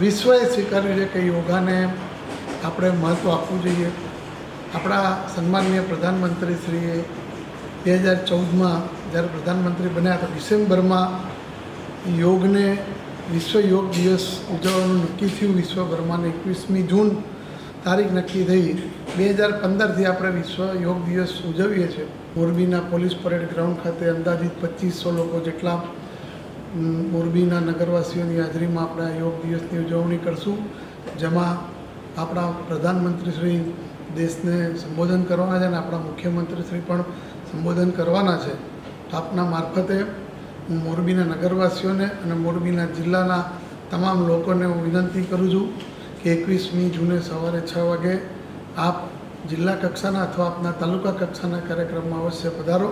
વિશ્વએ સ્વીકાર્યું છે કે યોગાને આપણે મહત્ત્વ આપવું જોઈએ. આપણા સન્માનીય પ્રધાનમંત્રી શ્રીએ બે હજાર ચૌદમાં જ્યારે પ્રધાનમંત્રી બન્યા તો ડિસેમ્બરમાં યોગને વિશ્વ યોગ દિવસ ઉજવવાનું નક્કી થયું. વિશ્વભરમાં એકવીસમી જૂન તારીખ નક્કી થઈ. બે હજાર પંદરથી આપણે વિશ્વ યોગ દિવસ ઉજવીએ છીએ. મોરબીના પોલીસ પરેડ ગ્રાઉન્ડ ખાતે અંદાજિત પચીસો લોકો જેટલા મોરબીના નગરવાસીઓની હાજરીમાં આપણે યોગ દિવસની ઉજવણી કરશું, જેમાં આપણા પ્રધાનમંત્રી શ્રી દેશને સંબોધન કરવાના છે અને આપણા મુખ્યમંત્રી શ્રી પણ સંબોધન કરવાના છે. આપના મારફતે મોરબીના નગરવાસીઓને અને મોરબીના જિલ્લાના તમામ લોકોને હું વિનંતી કરું છું કે એકવીસમી જૂને સવારે છ વાગે આપ જિલ્લા કક્ષાના અથવા આપના તાલુકા કક્ષાના કાર્યક્રમમાં અવશ્ય પધારો.